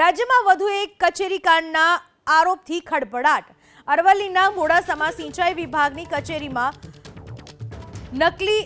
રાજ્યમાં વધુ એક કચેરી કાંડના આરોપથી ખડભડાટ અરવલ્લીના મોડાસામાં સિંચાઈ વિભાગની કચેરીમાં નકલી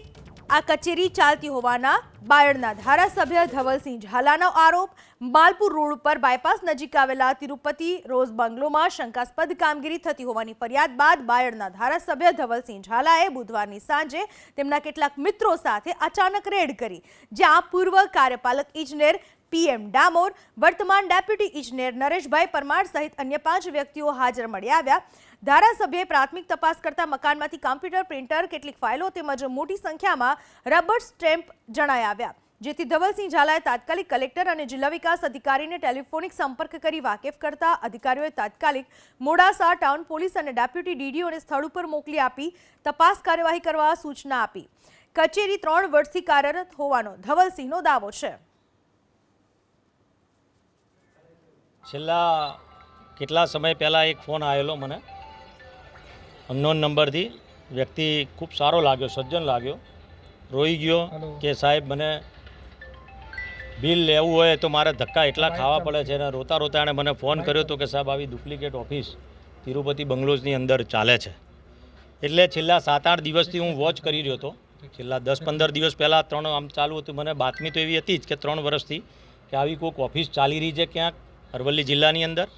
આ કચેરી ચાલતી હોવાના બાયડના ધારાસભ્ય ધવલસિંહ ઝાલાનો આરોપ. માલપુર રોડ ઉપર બાયપાસ નજીક આવેલા તિરુપતિ રોઝ બંગલોમાં શંકાસ્પદ કામગીરી થતી હોવાની ફરિયાદ બાદ બાયડના ધારાસભ્ય ધવલસિંહ ઝાલાએ બુધવારની સાંજે તેમના કેટલાક મિત્રો સાથે અચાનક રેડ કરી. જ્યાં પૂર્વ કાર્યપાલક ઇજનેર પીએમ ડામોર, વર્તમાન ડેપ્યુટી ઇજનેર નરેશભાઈ પરમાર સહિત અન્ય પાંચ વ્યક્તિઓ હાજર મળી આવ્યા. ધારાસભ્યએ પ્રાથમિક તપાસ કરતા મકાનમાંથી કમ્પ્યુટર, પ્રિન્ટર, કેટલીક ફાઇલો તેમજ મોટી સંખ્યામાં રબર સ્ટેમ્પ જણાઈ આવ્યા. જેથી ધવલસિંહ ઝાલાએ તાત્કાલિક કલેક્ટર અને જિલ્લા વિકાસ અધિકારીને ટેલિફોનિક સંપર્ક કરી વાકેફ કરતા અધિકારીઓએ તાત્કાલિક મોડાસા ટાઉન પોલીસ અને ડેપ્યુટી ડીડીઓને સ્થળ ઉપર મોકલી આપી તપાસ કાર્યવાહી કરવા સૂચના આપી. કચેરી ત્રણ વર્ષથી કાર્યરત હોવાનો ધવલસિંહનો દાવો છે. છેલ્લા કેટલા સમય પહેલાં એક ફોન આવેલો મને? અનનોન નંબરથી. વ્યક્તિ ખૂબ સારો લાગ્યો સજ્જન લાગ્યો. રોઈ ગયો કે સાહેબ મને બિલ લેવું હોય તો મારે ધક્કા એટલા ખાવા પડે છે. અને રોતા રોતા એણે મને ફોન કર્યો હતો કે સાહેબ આવી ડુપ્લિકેટ ઓફિસ તિરુપતિ બંગલોઝની અંદર ચાલે છે. એટલે છેલ્લા સાત આઠ દિવસથી હું વોચ કરી રહ્યો હતો. છેલ્લા દસ પંદર દિવસ પહેલાં ત્રણ આમ ચાલુ હતું. મને બાતમી તો એવી હતી જ કે ત્રણ વર્ષથી કે આવી કોઈક ઓફિસ ચાલી રહી છે ક્યાંક. અરવલ્લી જિલ્લાની અંદર.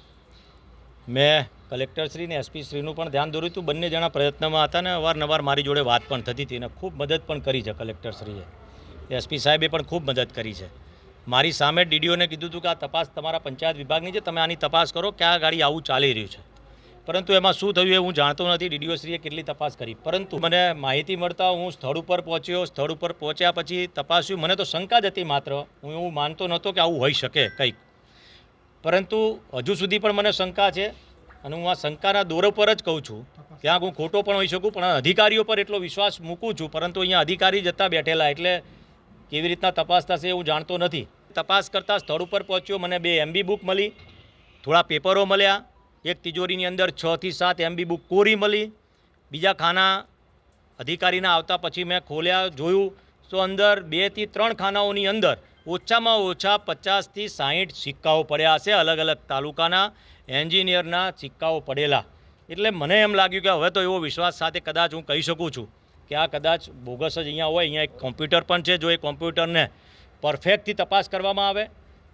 મેં કલેક્ટરશ્રી ને એસપી શ્રીનું પણ ધ્યાન દોર્યું હતું. બંને જણા પ્રયત્નમાં હતા ને અવારનવાર મારી જોડે વાત પણ થતી હતી અને ખૂબ મદદ પણ કરી છે કલેક્ટરશ્રીએ. એસપી સાહેબે પણ ખૂબ મદદ કરી છે. મારી સામે ડીડીઓને કીધું હતું કે આ તપાસ તમારા પંચાયત વિભાગની છે, તમે આની તપાસ કરો કે આ ગાડી આવું ચાલી રહ્યું છે. પરંતુ એમાં શું થયું એ હું જાણતો નથી. ડીડીઓશ્રીએ કેટલી તપાસ કરી. પરંતુ મને માહિતી મળતા હું સ્થળ ઉપર પહોંચ્યો. સ્થળ ઉપર પહોંચ્યા પછી તપાસ્યું. મને તો શંકા જ હતી માત્ર. હું એવું માનતો નહોતો કે આવું હોઈ શકે કંઈક. પરંતુ હજુ સુધી પણ મને શંકા છે અને હું આ શંકાના દોર પર જ કહું છું. ક્યાંક હું ખોટો પણ હોઈ શકું, પણ અધિકારીઓ પર એટલો વિશ્વાસ મૂકું છું, પરંતુ અહીંયા અધિકારી જતા બેઠેલા એટલે કેવી રીતના તપાસ થશે હું જાણતો નથી. તપાસ કરતાં સ્થળ ઉપર પહોંચ્યો, મને બે એમબી બુક મળી, થોડા પેપરો મળ્યા, એક તિજોરીની અંદર છ થી સાત એમબી બુક કોરી મળી, બીજા ખાના અધિકારીના આવતા પછી મેં ખોલ્યા, જોયું, તો અંદર બેથી ત્રણ ખાનાઓની અંદર ઓછામાં ઓછા પચાસથી સાહીઠ સિક્કાઓ પડ્યા હશે અલગ અલગ તાલુકાના એન્જિનિયરના સિક્કાઓ પડેલા. એટલે મને એમ લાગ્યું કે હવે તો એવો વિશ્વાસ સાથે કદાચ હું કહી શકું છું કે આ કદાચ બોગસ જ અહીંયા હોય અહીંયા એક કોમ્પ્યુટર પણ છે જો એ કોમ્પ્યુટરને પરફેક્ટથી તપાસ કરવામાં આવે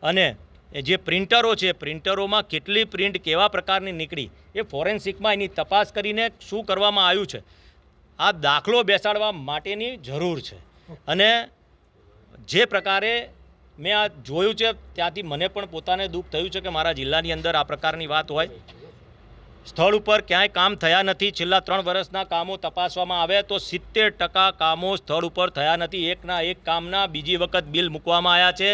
અને એ જે પ્રિન્ટરો છે પ્રિન્ટરોમાં કેટલી પ્રિન્ટ કેવા પ્રકારની નીકળી એ ફોરેન્સિકમાં એની તપાસ કરીને શું કરવામાં આવ્યું છે. આ દાખલો બેસાડવા માટેની જરૂર છે. અને જે પ્રકારે મેં આ જોયું છે, ત્યાંથી મને પણ પોતાને દુઃખ થયું છે કે મારા જિલ્લાની અંદર આ પ્રકારની વાત હોય. સ્થળ ઉપર ક્યાંય કામ થયા નથી. છેલ્લા ત્રણ વર્ષના કામો તપાસવામાં આવે તો સિત્તેર ટકા કામો સ્થળ ઉપર થયા નથી. એકના એક કામના બીજી વખત બિલ મૂકવામાં આવ્યા છે.